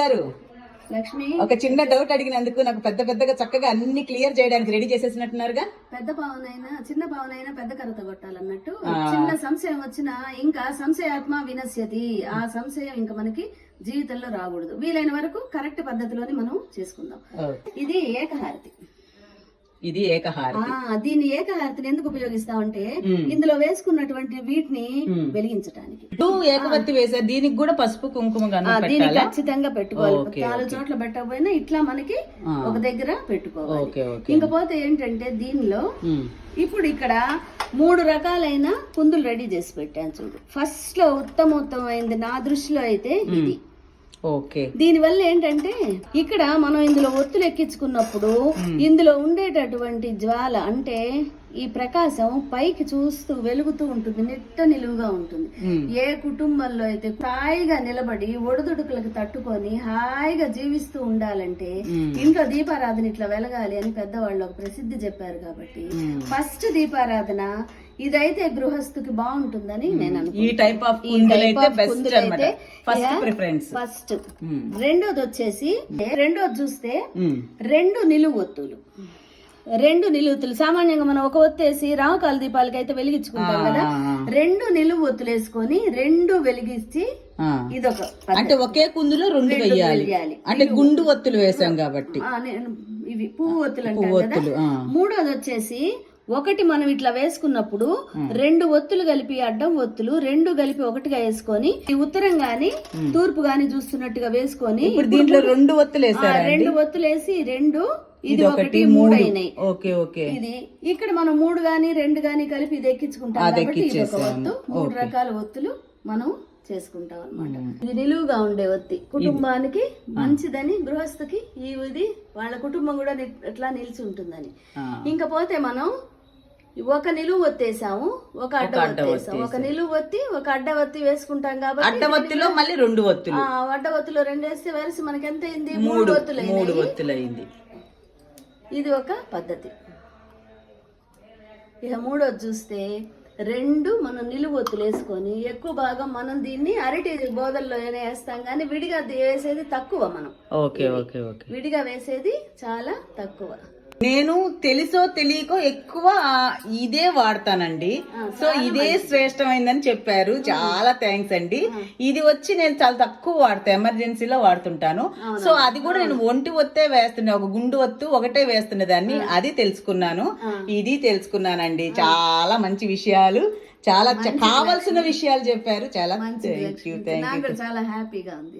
గారు లక్ష్మి. ఒక చిన్న డౌట్ అడిగినందుకు నాకు పెద్ద పెద్దగా చక్కగా అన్ని క్లియర్ చేయడానికి రెడీ చేసేసినట్టున్నారుగా. పెద్ద భావనైనా చిన్న భావనైనా పెద్ద కరత కొట్టాలన్నట్టు. చిన్న సంశయం వచ్చినా ఇంకా సంశయాత్మ వినశ్యతి. ఆ సంశయం ఇంకా మనకి జీవితంలో రాకూడదు. వీలైన వరకు కరెక్ట్ పద్ధతిలోని మనం చేసుకుందాం. ఇది ఏకహారతి. ఇది ఏకహారతి. దీన్ని ఏకహారతిని ఎందుకు ఉపయోగిస్తామంటే ఇందులో వేసుకున్నటువంటి వీటిని వెలిగించడానికి ఇప్పుడు ఏకవత్తి వేసారు దీనికి కూడా పసుపు కుంకుమ దీన్ని ఖచ్చితంగా పెట్టుకోవాలి. నాలుగు చోట్ల పెట్టకపోయినా ఇట్లా మనకి ఒక దగ్గర పెట్టుకోవాలి. ఇంకపోతే ఏంటంటే దీనిలో ఇప్పుడు ఇక్కడ మూడు రకాలైన కుందులు రెడీ చేసి పెట్టాను చూడు. ఫస్ట్లో ఉత్తమోత్తమైంది నా దృష్టిలో అయితే ఇది. ఓకే. దీనివల్ల ఏంటంటే ఇక్కడ మనం ఇందులో ఒత్తులు ఎక్కించుకున్నప్పుడు ఇందులో ఉండేటటువంటి జ్వాల అంటే ఈ ప్రకాశం పైకి చూస్తూ వెలుగుతూ ఉంటుంది నిట్ట నిలువుగా ఉంటుంది. ఏ కుటుంబంలో అయితే హాయిగా నిలబడి ఒడిదుడుకులకు తట్టుకొని హాయిగా జీవిస్తూ ఉండాలంటే ఇంట్లో దీపారాధన ఇట్లా వెలగాలి అని పెద్దవాళ్ళు ఒక ప్రసిద్ధి చెప్పారు కాబట్టి. ఫస్ట్ దీపారాధన ఇదైతే గృహస్థుకి బాగుంటుందని నేను ఈ type of best first preference first రెండోది వచ్చేసి రెండోది చూస్తే రెండు నిలువు ఒత్తులు. రెండు నిలువుతులు సామాన్యంగా మనం ఒక ఒత్తేసి రామకాల దీపాలకి అయితే వెలిగించుకుంటాం కదా. రెండు నిలువు ఒత్తులు వేసుకొని రెండు వెలిగించి ఇదొక. అంటే ఒకే కుందులో రెండు వెయ్యాలి. అంటే గుండు ఒత్తులు. వేసాం కాబట్టి. ఇవి పువ్వు ఒత్తులు అంటాం కదా. మూడోది వచ్చేసి ఒకటి మనం ఇట్లా వేసుకున్నప్పుడు రెండు ఒత్తులు కలిపి అడ్డం ఒత్తులు రెండు కలిపి ఒకటిగా వేసుకొని ఈ ఉత్తరం గాని తూర్పు గాని చూస్తున్నట్టుగా వేసుకొని ఇప్పుడు దీంట్లో రెండు ఒత్తులు వేసారా రెండు ఒత్తులు వేసి రెండు ఇది ఒకటి మూడు అయినాయి. Okay okay. ఇది ఇక్కడ మనం మూడు గాని రెండు గాని కలిపి ఇది ఎక్కించుకుంటాం అది కాబట్టి ఇది ఒక ఎక్కిచ్చేసాము. ఒత్తు. మూడు రకాల ఒత్తులు మనం చేసుకుంటాం అన్నమాట. ఇది నిలువుగా ఉండే ఒత్తి. కుటుంబానికి మంచిదని గృహస్థుకి ఈ ఇది వాళ్ళ కుటుంబం కూడా ఎట్లా నిలిచి ఉంటుందని. ఇంకపోతే మనం ఒక నిలువు ఒత్తేసాము ఒక అడ్డ అడ్డ ఒత్తేసాం ఒక నిలువు ఒత్తి ఒక అడ్డ ఒత్తి వేసుకుంటాం కాబట్టి అడ్డ ఒత్తిలో మళ్ళీ రెండు ఒత్తులు. ఆ అడ్డ ఒత్తిలో రెండు వేస్తే వెలిసి మనకి ఎంత అయింది? మూడు ఒత్తులు మూడు. ఒత్తులు అయింది ఇది ఒక పద్ధతి. ఇక మూడోది చూస్తే రెండు మనం నిలువు ఒత్తులు వేసుకొని ఎక్కువ భాగం మనం దీన్ని అరటి బోదల్లో వేస్తాం కానీ విడిగా వేసేది తక్కువ మనం. Okay okay okay. విడిగా వేసేది చాలా తక్కువ. నేను తెలుసో తెలియకో ఎక్కువ ఇదే వాడతానండి. సో ఇదే శ్రేష్టమైందని చెప్పారు. చాలా థ్యాంక్స్ అండి. ఇది వచ్చి నేను చాలా తక్కువ వాడతా ఎమర్జెన్సీలో వాడుతుంటాను. సో అది కూడా నేను ఒంటి ఒత్తే వేస్తున్నా ఒక గుండు ఒత్తు ఒకటే వేస్తున్న దాన్ని అది తెలుసుకున్నాను. ఇది తెలుసుకున్నానండి. చాలా మంచి విషయాలు చాలా కావాల్సిన విషయాలు చెప్పారు. చాలా థ్యాంక్ యూ థ్యాంక్ నాకు కూడా చాలా హ్యాపీగా ఉంది.